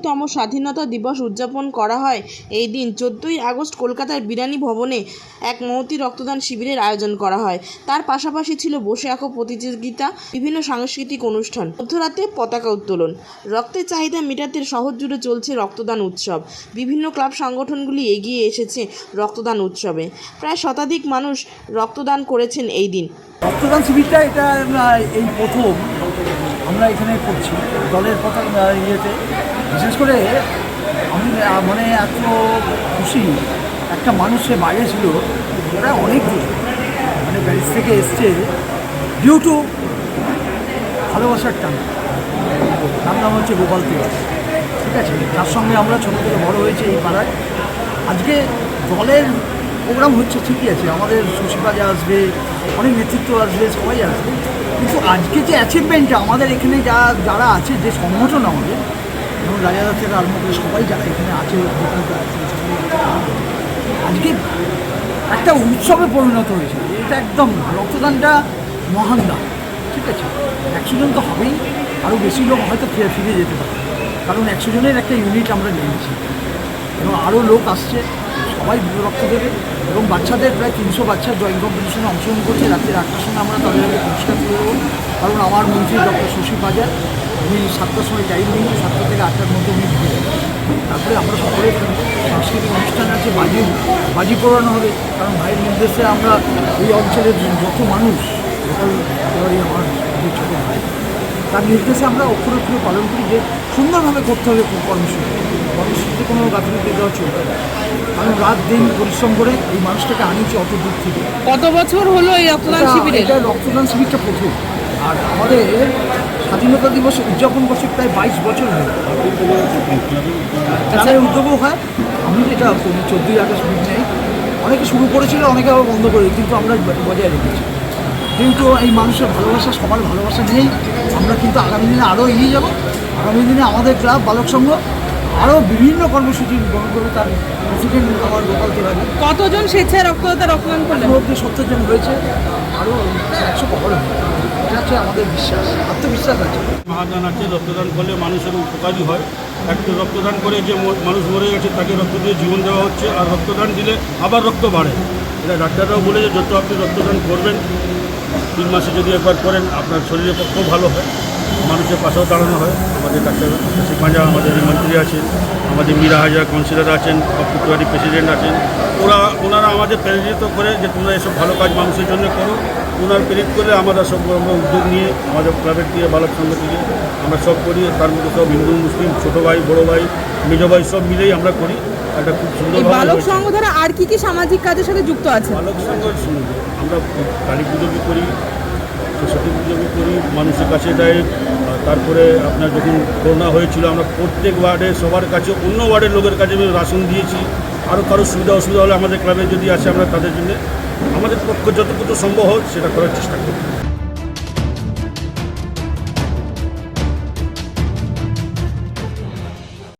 ছিয়াত্তরতম স্বাধীনতা দিবস উদযাপন করা হয়। এই দিন চোদ্দোই আগস্ট কলকাতার বিরানি ভবনে এক মহতি রক্তদান শিবিরের আয়োজন করা হয়। তার পাশাপাশি ছিল বসে আঁকো প্রতিযোগিতা, বিভিন্ন সাংস্কৃতিক অনুষ্ঠান, মধ্যরাতে পতাকা উত্তোলন। রক্তের চাহিদা মেটাতে শহর জুড়ে চলছে রক্তদান উৎসব। বিভিন্ন ক্লাব সংগঠনগুলি এগিয়ে এসেছে রক্তদান উৎসবে। প্রায় শতাধিক মানুষ রক্তদান করেছেন এই দিন। রক্তদান শিবিরটা এটা এই প্রথম। আমরা এখানে করছি দলের পতাকা ইয়েতে। বিশেষ করে আমি মানে এত খুশি। একটা মানুষের বাইরে ছিল ওরা অনেক দূর মানে প্যারিস থেকে এসছে ডিউ টু ভালোবাসার টান। তার নাম হচ্ছে গোপাল তিওয়ারি। ঠিক আছে? তার সঙ্গে আমরা ছোটো থেকে বড় হয়েছি এই পাড়ায়। আজকে দলের প্রোগ্রাম হচ্ছে ঠিকই আছে। আমাদের শশীবাজা আসবে, অনেক নেতৃত্ব আসবে, সবাই আসবে। কিন্তু আজকে যে অ্যাচিভমেন্টটা আমাদের এখানে যা, যারা আছে, যে সংগঠন আমাদের যেমন রাজাদা থেকে আরম্ভ করে সবাই যারা এখানে আছে আজকে একটা উৎসবে পরিণত হয়েছে। এটা একদম রক্তদানটা মহান দান, ঠিক আছে? একশো জন তো হবেই আরও বেশি লোক হয়তো ফিরে ফিরে যেতে পারে। কারণ একশো জনের একটা ইউনিট আমরা নিয়েছি। এবং আরও লোক আসছে, সবাই রক্ত দেবে। এবং বাচ্চাদের প্রায় তিনশো বাচ্চা ড্রয়িং কম্পিটিশনে অংশগ্রহণ করছে। রাত্রি আটটার সময় আমরা তাদেরকে পুরস্কার তুলে দেবো। কারণ আমার মন্ত্রী ডক্টর শশী বাজার, উনি সাতটার সময় টাইম নিয়ে সাতটা থেকে আটটার মধ্যে উনি। তারপরে আমরা সকলে সাংস্কৃতিক অনুষ্ঠান আছে, বাজি বাজি পোড়ানো হবে। কারণ ভাইয়ের নির্দেশে আমরা এই অঞ্চলের যত মানুষ আমার ছোটো ভাই, তার নির্দেশে আমরা অক্ষরে অক্ষরে পালন করি যে সুন্দরভাবে করতে হবে কর্মসূচি। কর্মসূচিতে কোনো গাফিলতি দেওয়া চলবে না। কারণ রাত দিন পরিশ্রম করে এই মানুষটাকে আনিয়েছি অত দূর থেকে। কত বছর হলো এই রক্তদান শিবিরে এটা রক্তদান শিবিরটা প্রথম। আর আমাদের স্বাধীনতা দিবস উদযাপন করছে প্রায় বাইশ বছর হয়ে গেল। উদ্যোগও হয় আমি যেটা চোদ্দোই আগস্ট মিড নেই। অনেকে শুরু করেছিল অনেকে আবার বন্ধ করে কিন্তু আমরা বজায় রেখেছি। কিন্তু এই মানুষের ভালোবাসা সবার ভালোবাসা নিয়েই আমরা কিন্তু আগামী দিনে আরও এগিয়ে যাব। আগামী দিনে আমাদের ক্লাব বালক সংঘ আরও বিভিন্ন কর্মসূচি গ্রহণ করবে তার প্রেসিডেন্ট আমার গোপাল তিওয়ারি। কতজন স্বেচ্ছায় রক্তদাতা রক্তদান করলেন? অব্দি সত্তর জন হয়েছে। আরও একশো কভার এটা হচ্ছে আমাদের বিশ্বাস আত্মবিশ্বাস আছে। মহাদান আছে রক্তদান করলে মানুষের উপকারী হয়। একটা রক্তদান করে যে ম- মানুষ মরে গেছে তাকে রক্ত দিয়ে জীবন দেওয়া হচ্ছে। আর রক্তদান দিলে আবার রক্ত বাড়ে। এটা ডাক্তাররাও বলে যে যত আপনি রক্তদান করবেন তিন মাসে যদি একবার করেন আপনার শরীরের পক্ষেও ভালো হয়। মানুষের পাশেও দাঁড়ানো হয়। আমাদের ডাক্তার পাঁজা আমাদের মন্ত্রী আছেন আমাদের মীরা হাজরা কাউন্সিলর আছেন পপুয়ারি প্রেসিডেন্ট আছেন ওরা ওনারা আমাদের প্রেরিত করে যে তোমরা এসব ভালো কাজ মানুষের জন্য করো। ওনার প্রেরিত করে আমরা সব উদ্যোগ নিয়ে আমাদের ক্লাবের দিয়ে বালক সংঘ থেকে আমরা সব করি। তার মধ্যে সব হিন্দু মুসলিম ছোটো ভাই বড়ো ভাই মেজ ভাই সব মিলেই আমরা করি। একটা খুব সুন্দর বালক সংঘ দ্বারা আর কি কি সামাজিক কাজের সাথে যুক্ত আছে বালক সংঘ আমরা কালী পুজো করি সরস্বতী পুজো করি মানুষের কাছে দেয় তারপরে আপনার যখন করোনা হয়েছিল, আমরা প্রত্যেক ওয়ার্ডে, সবার কাছে, অন্য ওয়ার্ডের লোকের কাছে রাশন দিয়েছি। আরও কারও সুবিধা অসুবিধা হলে আমাদের ক্লাবে যদি আসে, আমরা তাদের জন্য আমাদের পক্ষে যতটুকু সম্ভব হোক, সেটা করার চেষ্টা করি